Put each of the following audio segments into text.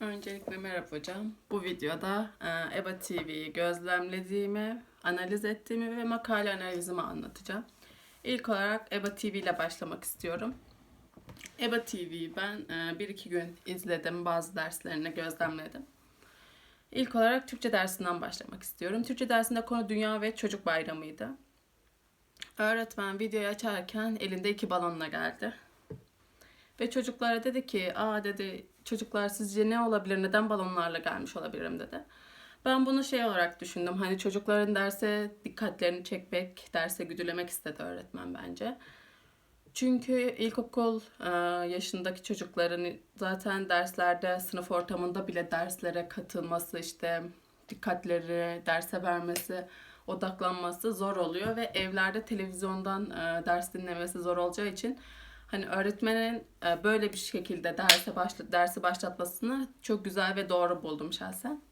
Öncelikle merhaba hocam. Bu videoda e, EBA TV'yi gözlemlediğimi, analiz ettiğimi ve makale analizimi anlatacağım. İlk olarak EBA TV ile başlamak istiyorum. EBA TV'yi ben e, bir iki gün izledim, bazı derslerini gözlemledim. İlk olarak Türkçe dersinden başlamak istiyorum. Türkçe dersinde konu Dünya ve Çocuk Bayramı'ydı. Öğretmen videoyu açarken elinde iki balonla geldi. Ve çocuklara dedi ki, aa dedi çocuklar sizce ne olabilir, neden balonlarla gelmiş olabilirim dedi. Ben bunu şey olarak düşündüm. Hani çocukların derse dikkatlerini çekmek, derse güdülemek istedi öğretmen bence. Çünkü ilkokul e, yaşındaki çocukların zaten derslerde, sınıf ortamında bile derslere katılması, işte dikkatleri derse vermesi, odaklanması zor oluyor ve evlerde televizyondan e, ders dinlemesi zor olacağı için hani öğretmenin e, böyle bir şekilde derse başla, dersi başlatmasını çok güzel ve doğru buldum şahsen.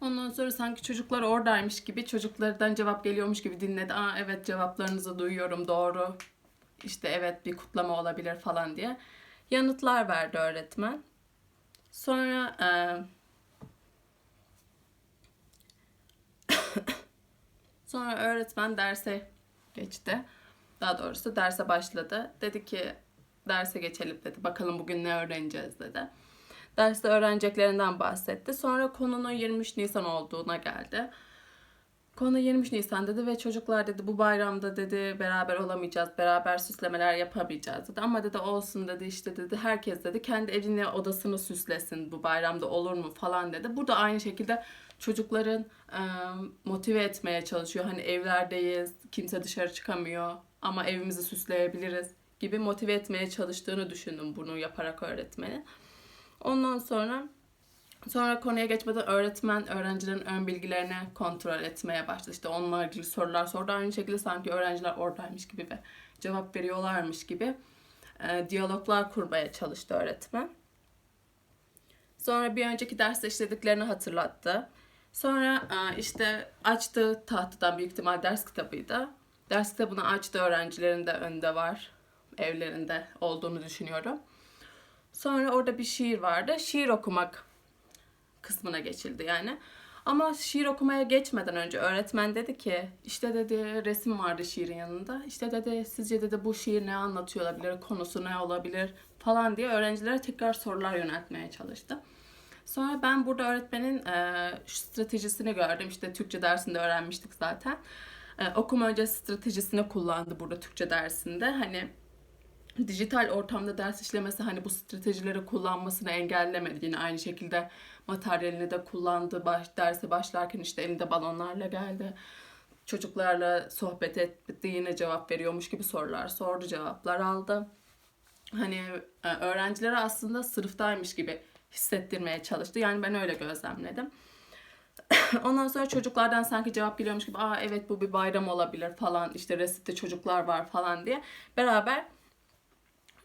Ondan sonra sanki çocuklar oradaymış gibi çocuklardan cevap geliyormuş gibi dinledi. Aa evet cevaplarınızı duyuyorum doğru. İşte evet bir kutlama olabilir falan diye. Yanıtlar verdi öğretmen. Sonra e, sonra öğretmen derse geçti. Daha doğrusu derse başladı. Dedi ki derse geçelim dedi. Bakalım bugün ne öğreneceğiz dedi. Derste öğreneceklerinden bahsetti. Sonra konunun 23 Nisan olduğuna geldi. Konu 23 Nisan dedi ve çocuklar dedi bu bayramda dedi beraber olamayacağız, beraber süslemeler yapamayacağız dedi. Ama dedi olsun dedi işte dedi herkes dedi kendi evini odasını süslesin bu bayramda olur mu falan dedi. Burada aynı şekilde çocukların e, motive etmeye çalışıyor. Hani evlerdeyiz, kimse dışarı çıkamıyor ama evimizi süsleyebiliriz gibi motive etmeye çalıştığını düşündüm bunu yaparak öğretmeni. Ondan sonra sonra konuya geçmeden öğretmen öğrencilerin ön bilgilerini kontrol etmeye başladı. İşte onlarla ilgili sorular sordu. Aynı şekilde sanki öğrenciler oradaymış gibi ve cevap veriyorlarmış gibi e, diyaloglar kurmaya çalıştı öğretmen. Sonra bir önceki derste işlediklerini hatırlattı. Sonra e, işte açtı tahtadan büyük ihtimal ders kitabıydı. Ders kitabını açtı öğrencilerin de önünde var. Evlerinde olduğunu düşünüyorum. Sonra orada bir şiir vardı. Şiir okumak kısmına geçildi yani. Ama şiir okumaya geçmeden önce öğretmen dedi ki işte dedi resim vardı şiirin yanında. İşte dedi sizce dedi bu şiir ne anlatıyor olabilir, konusu ne olabilir falan diye öğrencilere tekrar sorular yöneltmeye çalıştı. Sonra ben burada öğretmenin e, stratejisini gördüm. İşte Türkçe dersinde öğrenmiştik zaten. E, okuma öncesi stratejisini kullandı burada Türkçe dersinde. Hani dijital ortamda ders işlemesi hani bu stratejileri kullanmasını engellemedi. Yine aynı şekilde materyalini de kullandı. Baş, derse başlarken işte elinde balonlarla geldi. Çocuklarla sohbet etti. Yine cevap veriyormuş gibi sorular sordu. Cevaplar aldı. Hani e, öğrencilere aslında sınıftaymış gibi hissettirmeye çalıştı. Yani ben öyle gözlemledim. Ondan sonra çocuklardan sanki cevap geliyormuş gibi aa evet bu bir bayram olabilir falan işte resipte çocuklar var falan diye beraber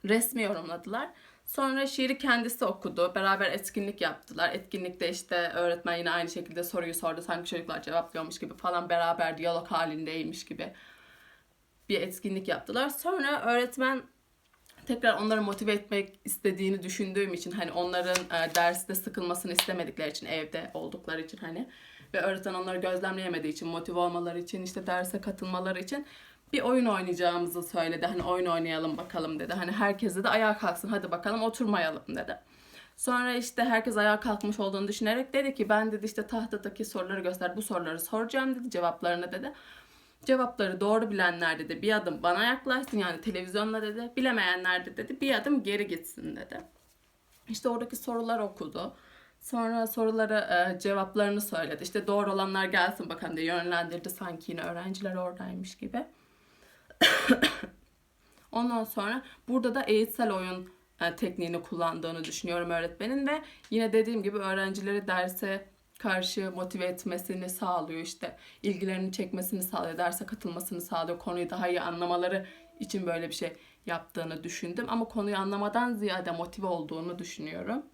resmi yorumladılar. Sonra şiiri kendisi okudu. Beraber etkinlik yaptılar. Etkinlikte işte öğretmen yine aynı şekilde soruyu sordu. Sanki çocuklar cevaplıyormuş gibi falan beraber diyalog halindeymiş gibi bir etkinlik yaptılar. Sonra öğretmen tekrar onları motive etmek istediğini düşündüğüm için hani onların e, derste sıkılmasını istemedikleri için evde oldukları için hani ve öğretmen onları gözlemleyemediği için motive olmaları için işte derse katılmaları için bir oyun oynayacağımızı söyledi. Hani oyun oynayalım bakalım dedi. Hani herkes de ayağa kalksın hadi bakalım oturmayalım dedi. Sonra işte herkes ayağa kalkmış olduğunu düşünerek dedi ki ben dedi işte tahtadaki soruları göster bu soruları soracağım dedi cevaplarını dedi. Cevapları doğru bilenler dedi bir adım bana yaklaşsın yani televizyonla dedi. Bilemeyenler de dedi bir adım geri gitsin dedi. İşte oradaki sorular okudu. Sonra sorulara e, cevaplarını söyledi. İşte doğru olanlar gelsin bakalım diye yönlendirdi sanki yine öğrenciler oradaymış gibi. Ondan sonra burada da eğitsel oyun e, tekniğini kullandığını düşünüyorum öğretmenin ve yine dediğim gibi öğrencileri derse karşı motive etmesini sağlıyor işte ilgilerini çekmesini sağlıyor derse katılmasını sağlıyor konuyu daha iyi anlamaları için böyle bir şey yaptığını düşündüm ama konuyu anlamadan ziyade motive olduğunu düşünüyorum.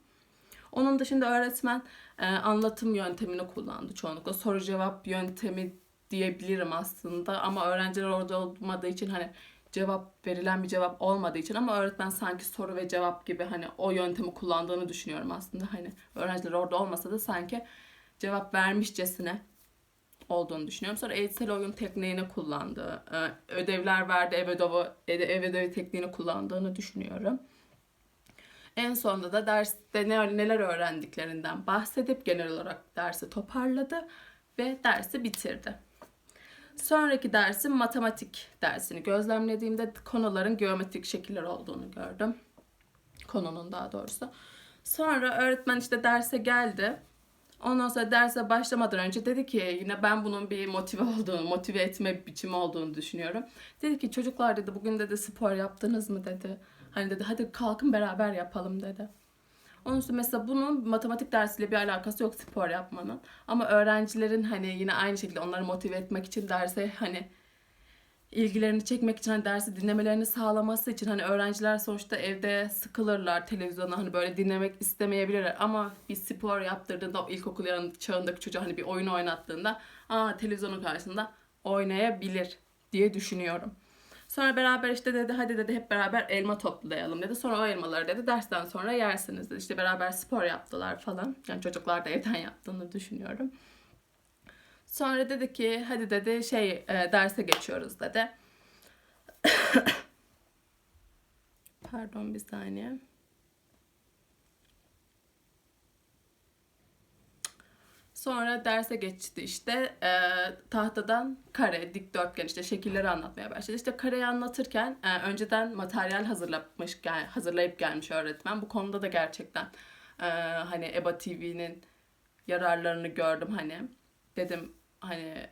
Onun dışında öğretmen e, anlatım yöntemini kullandı çoğunlukla soru cevap yöntemi diyebilirim aslında ama öğrenciler orada olmadığı için hani cevap verilen bir cevap olmadığı için ama öğretmen sanki soru ve cevap gibi hani o yöntemi kullandığını düşünüyorum aslında. Hani öğrenciler orada olmasa da sanki cevap vermişcesine olduğunu düşünüyorum. Sonra eğitsel oyun tekniğini kullandı. Ee, Ödevler verdi, ev ödevi, ev ödevi tekniğini kullandığını düşünüyorum. En sonunda da derste ne, neler öğrendiklerinden bahsedip genel olarak dersi toparladı ve dersi bitirdi. Sonraki dersim matematik dersini gözlemlediğimde konuların geometrik şekiller olduğunu gördüm. Konunun daha doğrusu. Sonra öğretmen işte derse geldi. Ondan sonra derse başlamadan önce dedi ki yine ben bunun bir motive olduğunu, motive etme biçimi olduğunu düşünüyorum. Dedi ki çocuklar dedi bugün dedi spor yaptınız mı dedi. Hani dedi hadi kalkın beraber yapalım dedi. Onun için mesela bunun matematik dersiyle bir alakası yok spor yapmanın. Ama öğrencilerin hani yine aynı şekilde onları motive etmek için derse hani ilgilerini çekmek için hani dersi dinlemelerini sağlaması için hani öğrenciler sonuçta evde sıkılırlar televizyonu hani böyle dinlemek istemeyebilirler ama bir spor yaptırdığında o ilkokul çağındaki çocuğa hani bir oyun oynattığında aa televizyonun karşısında oynayabilir diye düşünüyorum. Sonra beraber işte dedi hadi dedi hep beraber elma toplayalım dedi. Sonra o elmaları dedi dersten sonra yersiniz dedi. İşte beraber spor yaptılar falan. Yani çocuklar da evden yaptığını düşünüyorum. Sonra dedi ki hadi dedi şey e, derse geçiyoruz dedi. Pardon bir saniye. Sonra derse geçti işte e, tahtadan kare, dikdörtgen işte şekilleri anlatmaya başladı. İşte kareyi anlatırken e, önceden materyal hazırlamış, gel, hazırlayıp gelmiş öğretmen. Bu konuda da gerçekten e, hani EBA TV'nin yararlarını gördüm hani. Dedim hani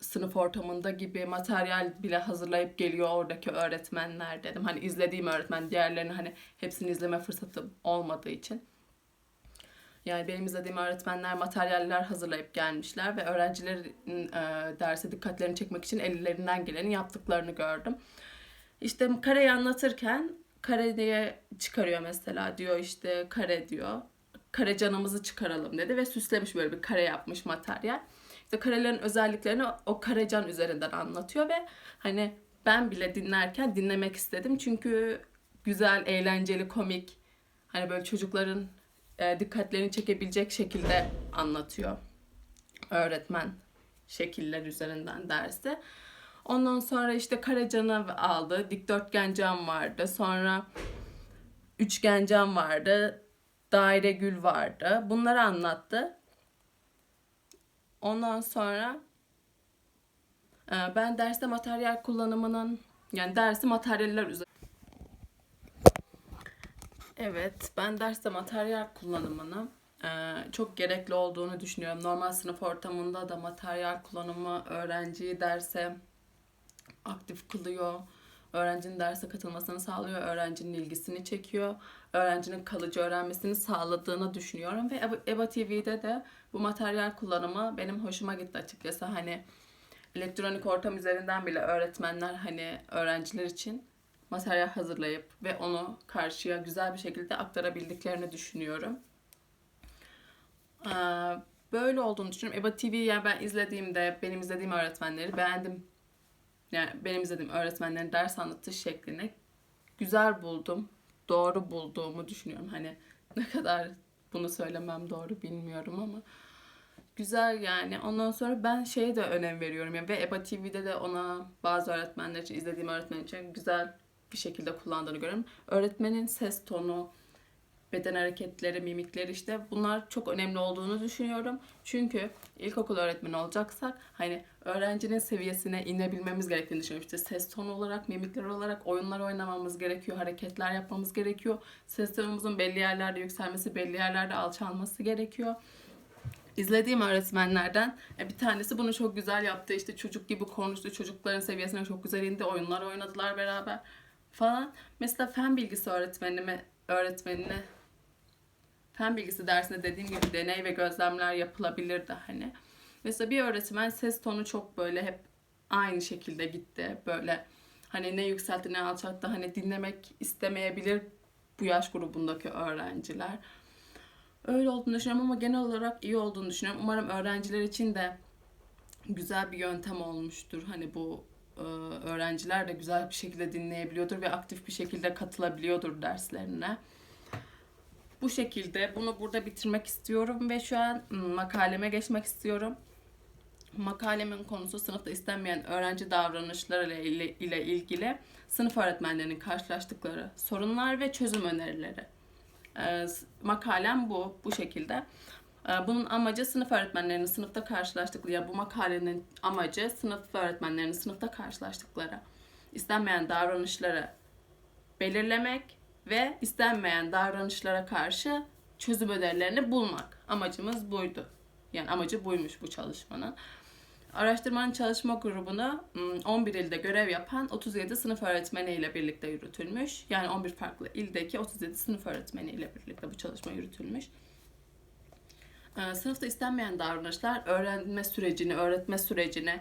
sınıf ortamında gibi materyal bile hazırlayıp geliyor oradaki öğretmenler dedim. Hani izlediğim öğretmen diğerlerini hani hepsini izleme fırsatım olmadığı için. Yani benim izlediğim öğretmenler materyaller hazırlayıp gelmişler ve öğrencilerin e, derse dikkatlerini çekmek için ellerinden geleni yaptıklarını gördüm. İşte kareyi anlatırken kare diye çıkarıyor mesela diyor işte kare diyor. Kare canımızı çıkaralım dedi ve süslemiş böyle bir kare yapmış materyal. İşte karelerin özelliklerini o karecan üzerinden anlatıyor ve hani ben bile dinlerken dinlemek istedim. Çünkü güzel, eğlenceli, komik hani böyle çocukların e, dikkatlerini çekebilecek şekilde anlatıyor öğretmen şekiller üzerinden dersi. Ondan sonra işte karacanı aldı. Dikdörtgen cam vardı. Sonra üçgen cam vardı. Daire gül vardı. Bunları anlattı. Ondan sonra e, ben derste materyal kullanımının yani dersi materyaller üzerine Evet, ben derste materyal kullanımını e, çok gerekli olduğunu düşünüyorum. Normal sınıf ortamında da materyal kullanımı öğrenciyi derse aktif kılıyor. Öğrencinin derse katılmasını sağlıyor, öğrencinin ilgisini çekiyor, öğrencinin kalıcı öğrenmesini sağladığını düşünüyorum ve EBA TV'de de bu materyal kullanımı benim hoşuma gitti açıkçası. Hani elektronik ortam üzerinden bile öğretmenler hani öğrenciler için materyal hazırlayıp ve onu karşıya güzel bir şekilde aktarabildiklerini düşünüyorum. Böyle olduğunu düşünüyorum. EBA TV yani ben izlediğimde benim izlediğim öğretmenleri beğendim. Yani benim izlediğim öğretmenlerin ders anlatış şeklini güzel buldum. Doğru bulduğumu düşünüyorum. Hani ne kadar bunu söylemem doğru bilmiyorum ama güzel yani. Ondan sonra ben şeye de önem veriyorum. Yani ve EBA TV'de de ona bazı öğretmenler için, izlediğim öğretmen için güzel bir şekilde kullandığını görüyorum. Öğretmenin ses tonu, beden hareketleri, mimikleri işte bunlar çok önemli olduğunu düşünüyorum. Çünkü ilkokul öğretmeni olacaksak hani öğrencinin seviyesine inebilmemiz gerektiğini düşünüyorum. İşte ses tonu olarak, mimikler olarak oyunlar oynamamız gerekiyor, hareketler yapmamız gerekiyor. Ses tonumuzun belli yerlerde yükselmesi, belli yerlerde alçalması gerekiyor. İzlediğim öğretmenlerden e, bir tanesi bunu çok güzel yaptı. İşte çocuk gibi konuştu. Çocukların seviyesine çok güzel indi. Oyunlar oynadılar beraber falan. Mesela fen bilgisi öğretmenime öğretmenine fen bilgisi dersinde dediğim gibi deney ve gözlemler yapılabilirdi hani. Mesela bir öğretmen ses tonu çok böyle hep aynı şekilde gitti. Böyle hani ne yükseltti ne alçalttı hani dinlemek istemeyebilir bu yaş grubundaki öğrenciler. Öyle olduğunu düşünüyorum ama genel olarak iyi olduğunu düşünüyorum. Umarım öğrenciler için de güzel bir yöntem olmuştur. Hani bu e, öğrenciler de güzel bir şekilde dinleyebiliyordur ve aktif bir şekilde katılabiliyordur derslerine. Bu şekilde bunu burada bitirmek istiyorum ve şu an ım, makaleme geçmek istiyorum. Makalemin konusu sınıfta istenmeyen öğrenci davranışları ile, ile ilgili sınıf öğretmenlerinin karşılaştıkları sorunlar ve çözüm önerileri. Ee, makalem bu, bu şekilde. Ee, Bunun amacı sınıf öğretmenlerinin sınıfta karşılaştıkları, ya bu makalenin amacı sınıf öğretmenlerinin sınıfta karşılaştıkları istenmeyen davranışları belirlemek ve istenmeyen davranışlara karşı çözüm önerilerini bulmak. Amacımız buydu. Yani amacı buymuş bu çalışmanın. Araştırmanın çalışma grubunu ım, 11 ilde görev yapan 37 sınıf öğretmeniyle birlikte yürütülmüş. Yani 11 farklı ildeki 37 sınıf öğretmeniyle birlikte bu çalışma yürütülmüş. Sınıfta istenmeyen davranışlar öğrenme sürecini, öğretme sürecini,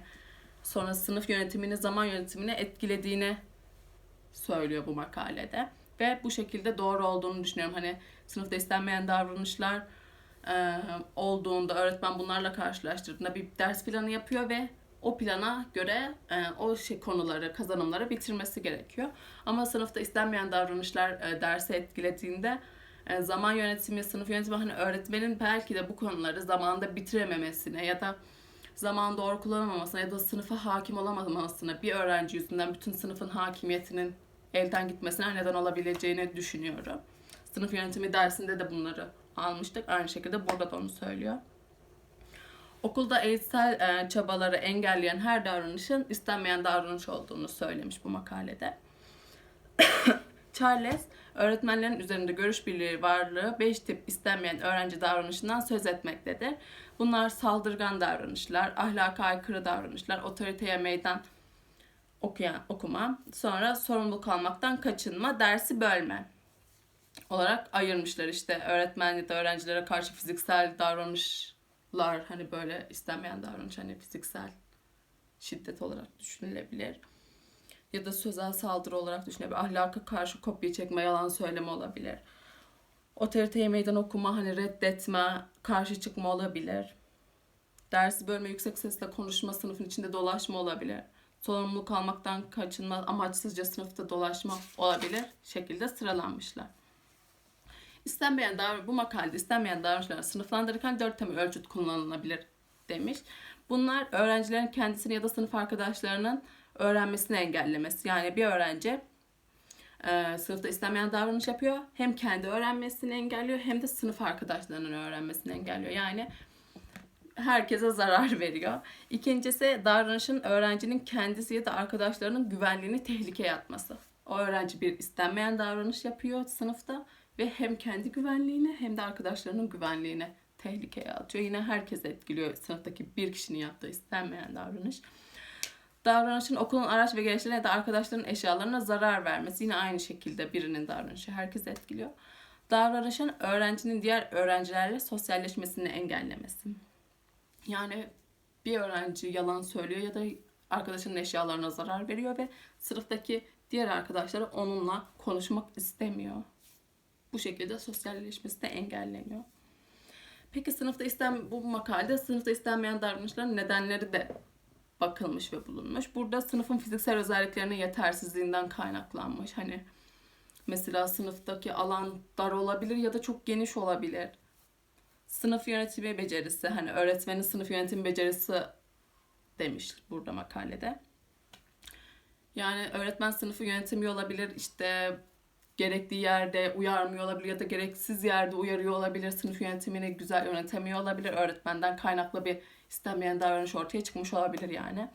sonra sınıf yönetimini, zaman yönetimini etkilediğini söylüyor bu makalede. Ve bu şekilde doğru olduğunu düşünüyorum. Hani sınıfta istenmeyen davranışlar e, olduğunda öğretmen bunlarla karşılaştırdığında bir ders planı yapıyor ve o plana göre e, o şey konuları, kazanımları bitirmesi gerekiyor. Ama sınıfta istenmeyen davranışlar e, dersi etkilediğinde e, zaman yönetimi, sınıf yönetimi hani öğretmenin belki de bu konuları zamanında bitirememesine ya da zaman doğru kullanamamasına ya da sınıfa hakim olamamasına bir öğrenci yüzünden bütün sınıfın hakimiyetinin elden gitmesine neden olabileceğini düşünüyorum. Sınıf yönetimi dersinde de bunları almıştık. Aynı şekilde burada da onu söylüyor. Okulda eğitsel e, çabaları engelleyen her davranışın istenmeyen davranış olduğunu söylemiş bu makalede. Charles, öğretmenlerin üzerinde görüş birliği varlığı 5 tip istenmeyen öğrenci davranışından söz etmektedir. Bunlar saldırgan davranışlar, ahlaka aykırı davranışlar, otoriteye meydan okuyan, okuma, sonra sorumluluk almaktan kaçınma, dersi bölme olarak ayırmışlar. İşte öğretmen ya da öğrencilere karşı fiziksel davranışlar hani böyle istenmeyen davranış hani fiziksel şiddet olarak düşünülebilir. Ya da sözel saldırı olarak düşünülebilir. Ahlaka karşı kopya çekme, yalan söyleme olabilir. Otoriteye meydan okuma, hani reddetme, karşı çıkma olabilir. Dersi bölme, yüksek sesle konuşma, sınıfın içinde dolaşma olabilir. Sorumluluk almaktan kaçınma, amaçsızca sınıfta dolaşma olabilir şekilde sıralanmışlar. İstenmeyen davran bu makalede istenmeyen davranışları sınıflandırırken dört temel ölçüt kullanılabilir demiş. Bunlar öğrencilerin kendisini ya da sınıf arkadaşlarının öğrenmesini engellemesi. Yani bir öğrenci e, sınıfta istenmeyen davranış yapıyor. Hem kendi öğrenmesini engelliyor hem de sınıf arkadaşlarının öğrenmesini engelliyor. Yani herkese zarar veriyor. İkincisi davranışın öğrencinin kendisi ya da arkadaşlarının güvenliğini tehlikeye atması. O öğrenci bir istenmeyen davranış yapıyor sınıfta ve hem kendi güvenliğini hem de arkadaşlarının güvenliğini tehlikeye atıyor. Yine herkes etkiliyor sınıftaki bir kişinin yaptığı istenmeyen davranış. Davranışın okulun araç ve gereçlerine ya da arkadaşların eşyalarına zarar vermesi yine aynı şekilde birinin davranışı herkes etkiliyor. Davranışın öğrencinin diğer öğrencilerle sosyalleşmesini engellemesi. Yani bir öğrenci yalan söylüyor ya da arkadaşının eşyalarına zarar veriyor ve sınıftaki diğer arkadaşları onunla konuşmak istemiyor. Bu şekilde sosyalleşmesi de engelleniyor. Peki sınıfta isten bu makalede sınıfta istenmeyen davranışların nedenleri de bakılmış ve bulunmuş. Burada sınıfın fiziksel özelliklerinin yetersizliğinden kaynaklanmış. Hani mesela sınıftaki alan dar olabilir ya da çok geniş olabilir. Sınıf yönetimi becerisi, hani öğretmenin sınıf yönetimi becerisi demiş burada makalede. Yani öğretmen sınıfı yönetemiyor olabilir, işte gerektiği yerde uyarmıyor olabilir ya da gereksiz yerde uyarıyor olabilir. Sınıf yönetimini güzel yönetemiyor olabilir. Öğretmenden kaynaklı bir istenmeyen davranış ortaya çıkmış olabilir yani.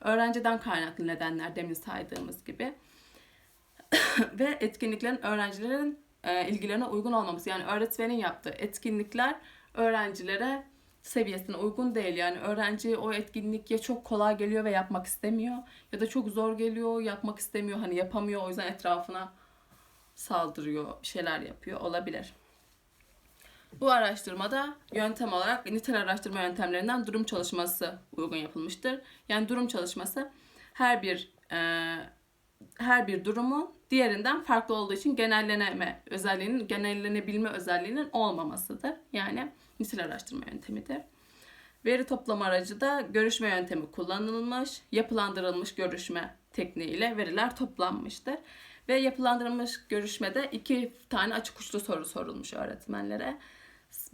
Öğrenciden kaynaklı nedenler demin saydığımız gibi. Ve etkinliklerin öğrencilerin e, ilgilerine uygun olmaması. Yani öğretmenin yaptığı etkinlikler öğrencilere seviyesine uygun değil. Yani öğrenci o etkinlik ya çok kolay geliyor ve yapmak istemiyor ya da çok zor geliyor, yapmak istemiyor, hani yapamıyor o yüzden etrafına saldırıyor, şeyler yapıyor olabilir. Bu araştırmada yöntem olarak nitel araştırma yöntemlerinden durum çalışması uygun yapılmıştır. Yani durum çalışması her bir e, her bir durumu diğerinden farklı olduğu için genelleneme özelliğinin, genellenebilme özelliğinin olmamasıdır. Yani nitel araştırma yöntemidir. Veri toplama aracı da görüşme yöntemi kullanılmış, yapılandırılmış görüşme tekniğiyle veriler toplanmıştır. Ve yapılandırılmış görüşmede iki tane açık uçlu soru sorulmuş öğretmenlere.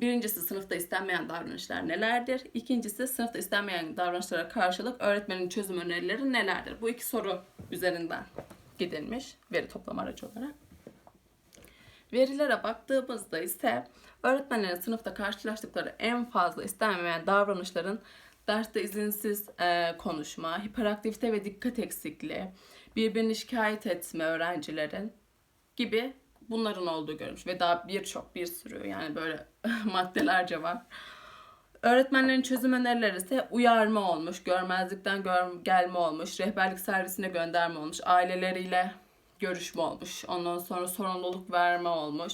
Birincisi sınıfta istenmeyen davranışlar nelerdir? İkincisi sınıfta istenmeyen davranışlara karşılık öğretmenin çözüm önerileri nelerdir? Bu iki soru üzerinden gidilmiş veri toplama aracı olarak. Verilere baktığımızda ise öğretmenlerin sınıfta karşılaştıkları en fazla istenmeyen davranışların derste izinsiz e, konuşma, hiperaktivite ve dikkat eksikliği, birbirini şikayet etme öğrencilerin gibi bunların olduğu görülmüş ve daha birçok bir sürü yani böyle maddelerce var. Öğretmenlerin çözüm önerileri ise uyarma olmuş, görmezlikten gör, gelme olmuş, rehberlik servisine gönderme olmuş, aileleriyle görüşme olmuş, ondan sonra sorumluluk verme olmuş,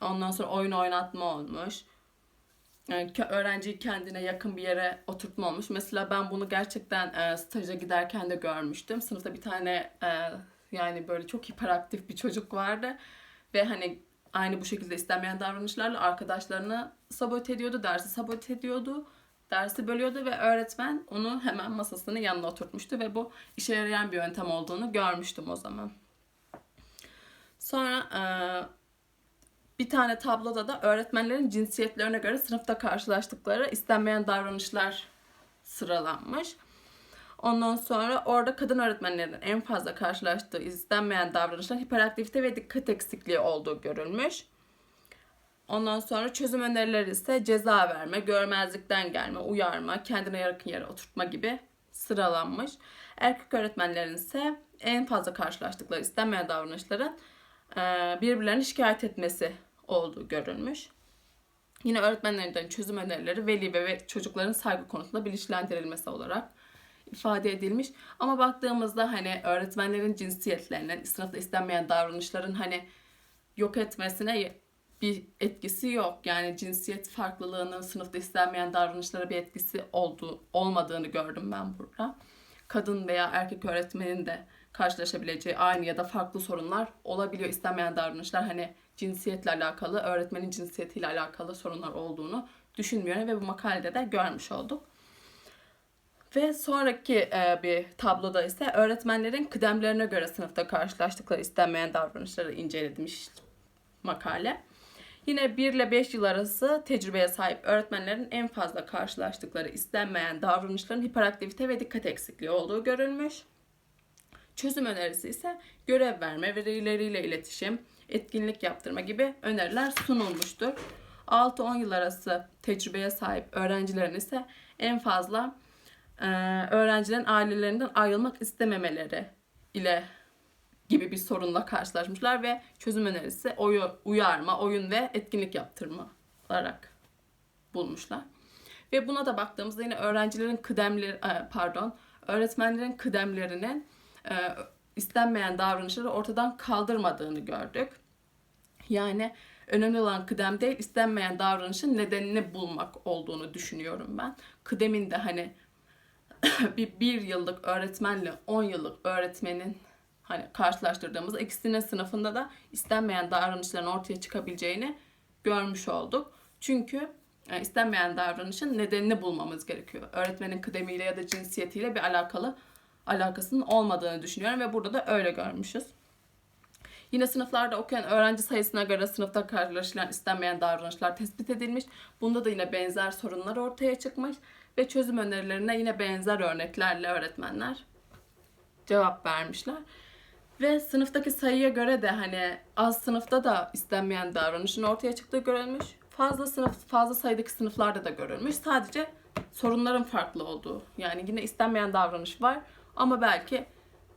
ondan sonra oyun oynatma olmuş. Yani öğrenciyi kendine yakın bir yere oturtma olmuş. Mesela ben bunu gerçekten e, staja giderken de görmüştüm. Sınıfta bir tane e, yani böyle çok hiperaktif bir çocuk vardı ve hani aynı bu şekilde istenmeyen davranışlarla arkadaşlarını sabote ediyordu, dersi sabote ediyordu, dersi bölüyordu ve öğretmen onu hemen masasının yanına oturtmuştu ve bu işe yarayan bir yöntem olduğunu görmüştüm o zaman. Sonra e, bir tane tabloda da öğretmenlerin cinsiyetlerine göre sınıfta karşılaştıkları istenmeyen davranışlar sıralanmış. Ondan sonra orada kadın öğretmenlerin en fazla karşılaştığı istenmeyen davranışlar hiperaktivite ve dikkat eksikliği olduğu görülmüş. Ondan sonra çözüm önerileri ise ceza verme, görmezlikten gelme, uyarma, kendine yakın yere oturtma gibi sıralanmış. Erkek öğretmenlerin ise en fazla karşılaştıkları istenmeyen davranışların birbirlerini şikayet etmesi olduğu görülmüş. Yine öğretmenlerin çözüm önerileri veli ve çocukların saygı konusunda bilinçlendirilmesi olarak ifade edilmiş. Ama baktığımızda hani öğretmenlerin cinsiyetlerinin, sınıfta istenmeyen davranışların hani yok etmesine bir etkisi yok. Yani cinsiyet farklılığının sınıfta istenmeyen davranışlara bir etkisi olduğu, olmadığını gördüm ben burada. Kadın veya erkek öğretmenin de karşılaşabileceği aynı ya da farklı sorunlar olabiliyor. İstenmeyen davranışlar hani cinsiyetle alakalı, öğretmenin cinsiyetiyle alakalı sorunlar olduğunu düşünmüyorum ve bu makalede de görmüş olduk. Ve sonraki e, bir tabloda ise öğretmenlerin kıdemlerine göre sınıfta karşılaştıkları istenmeyen davranışları incelenmiş makale. Yine 1 ile 5 yıl arası tecrübeye sahip öğretmenlerin en fazla karşılaştıkları istenmeyen davranışların hiperaktivite ve dikkat eksikliği olduğu görülmüş. Çözüm önerisi ise görev verme, verileriyle iletişim, etkinlik yaptırma gibi öneriler sunulmuştur. 6-10 yıl arası tecrübeye sahip öğrencilerin ise en fazla öğrencilerin ailelerinden ayrılmak istememeleri ile gibi bir sorunla karşılaşmışlar ve çözüm önerisi oyu, uyarma, oyun ve etkinlik yaptırma olarak bulmuşlar. Ve buna da baktığımızda yine öğrencilerin kıdemleri, e, pardon, öğretmenlerin kıdemlerinin e, istenmeyen davranışları ortadan kaldırmadığını gördük. Yani önemli olan kıdem değil, istenmeyen davranışın nedenini bulmak olduğunu düşünüyorum ben. Kıdemin de hani bir, bir yıllık öğretmenle 10 yıllık öğretmenin hani karşılaştırdığımızda ikisinin sınıfında da istenmeyen davranışların ortaya çıkabileceğini görmüş olduk. Çünkü e, istenmeyen davranışın nedenini bulmamız gerekiyor. Öğretmenin kıdemiyle ya da cinsiyetiyle bir alakalı alakasının olmadığını düşünüyorum ve burada da öyle görmüşüz. Yine sınıflarda okuyan öğrenci sayısına göre sınıfta karşılaşılan istenmeyen davranışlar tespit edilmiş. Bunda da yine benzer sorunlar ortaya çıkmış ve çözüm önerilerine yine benzer örneklerle öğretmenler cevap vermişler. Ve sınıftaki sayıya göre de hani az sınıfta da istenmeyen davranışın ortaya çıktığı görülmüş. Fazla sınıf, fazla sayıdaki sınıflarda da görülmüş. Sadece sorunların farklı olduğu. Yani yine istenmeyen davranış var ama belki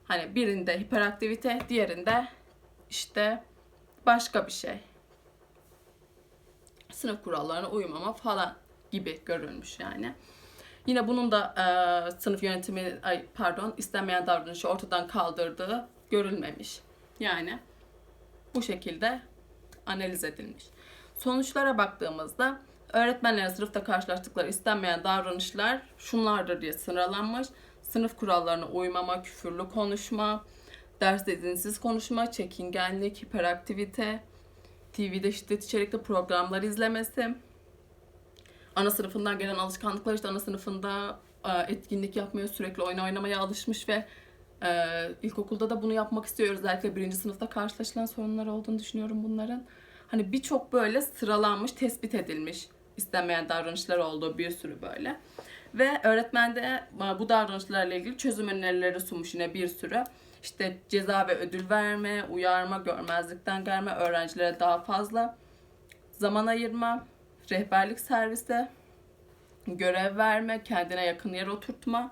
hani birinde hiperaktivite, diğerinde işte başka bir şey. Sınıf kurallarına uymama falan gibi görülmüş yani. Yine bunun da e, sınıf yönetimi, ay, pardon istenmeyen davranışı ortadan kaldırdığı görülmemiş. Yani bu şekilde analiz edilmiş. Sonuçlara baktığımızda öğretmenlerin sınıfta karşılaştıkları istenmeyen davranışlar şunlardır diye sıralanmış. Sınıf kurallarına uymama, küfürlü konuşma, derste izinsiz konuşma, çekingenlik, hiperaktivite, TV'de şiddet içerikli programlar izlemesi, ana sınıfından gelen alışkanlıklar işte ana sınıfında etkinlik yapmaya, sürekli oyun oynamaya alışmış ve e, ilkokulda da bunu yapmak istiyor. Özellikle birinci sınıfta karşılaşılan sorunlar olduğunu düşünüyorum bunların. Hani birçok böyle sıralanmış, tespit edilmiş istenmeyen davranışlar olduğu bir sürü böyle. Ve öğretmen de bu davranışlarla ilgili çözüm önerileri sunmuş yine bir sürü. İşte ceza ve ödül verme, uyarma, görmezlikten gelme, öğrencilere daha fazla zaman ayırma, rehberlik servisi, görev verme, kendine yakın yer oturtma,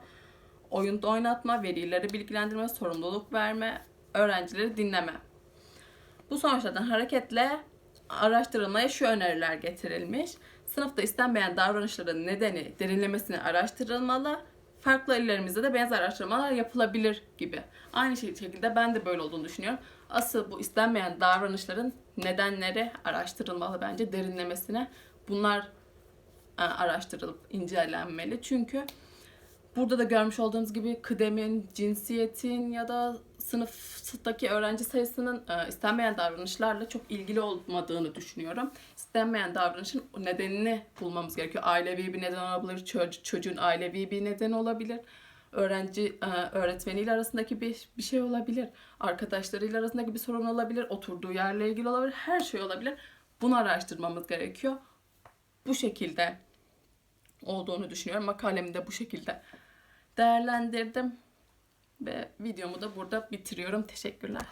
oyunda oynatma, velileri bilgilendirme, sorumluluk verme, öğrencileri dinleme. Bu sonuçlardan hareketle araştırılmaya şu öneriler getirilmiş. Sınıfta istenmeyen davranışların nedeni derinlemesine araştırılmalı. Farklı illerimizde de benzer araştırmalar yapılabilir gibi. Aynı şey- şekilde ben de böyle olduğunu düşünüyorum. Asıl bu istenmeyen davranışların nedenleri araştırılmalı bence derinlemesine. Bunlar e, araştırılıp incelenmeli. Çünkü burada da görmüş olduğunuz gibi kıdemin, cinsiyetin ya da sınıftaki öğrenci sayısının e, istenmeyen davranışlarla çok ilgili olmadığını düşünüyorum. İstenmeyen davranışın nedenini bulmamız gerekiyor. Ailevi bir neden olabilir, ço- çocuğun ailevi bir nedeni olabilir. Öğrenci e, öğretmeniyle arasındaki bir, bir şey olabilir. Arkadaşlarıyla arasındaki bir sorun olabilir. Oturduğu yerle ilgili olabilir. Her şey olabilir. Bunu araştırmamız gerekiyor. Bu şekilde olduğunu düşünüyorum. Makalemi de bu şekilde değerlendirdim. Ve videomu da burada bitiriyorum. Teşekkürler.